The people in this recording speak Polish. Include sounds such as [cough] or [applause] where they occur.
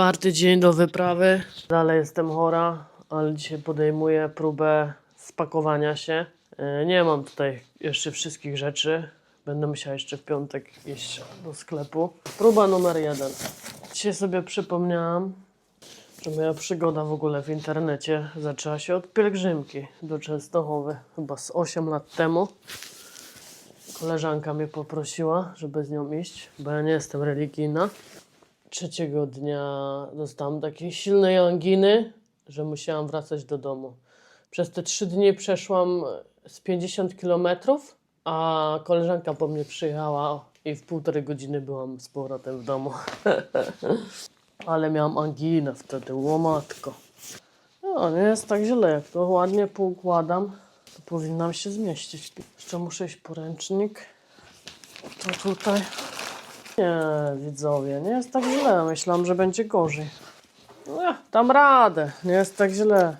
Czwarty dzień do wyprawy. Dalej jestem chora, ale dzisiaj podejmuję próbę spakowania się. E, Nie mam tutaj jeszcze wszystkich rzeczy. Będę musiał jeszcze w piątek iść do sklepu. Próba numer jeden. Dzisiaj sobie przypomniałam, że moja przygoda w ogóle w internecie zaczęła się od pielgrzymki do Częstochowy, chyba z 8 lat temu. Koleżanka mnie poprosiła, żeby z nią iść, bo ja nie jestem religijna. Trzeciego dnia dostałam takiej silnej anginy, że musiałam wracać do domu. Przez te trzy dni przeszłam z 50 kilometrów, a koleżanka po mnie przyjechała i w półtorej godziny byłam z powrotem w domu. [laughs] Ale miałam anginę wtedy, łomatko. No, nie jest tak źle. Jak to ładnie poukładam, to powinnam się zmieścić. Jeszcze muszę iść poręcznik. To tutaj. Nie, widzowie, nie jest tak źle. Myślałam, że będzie gorzej. No, dam radę, nie jest tak źle.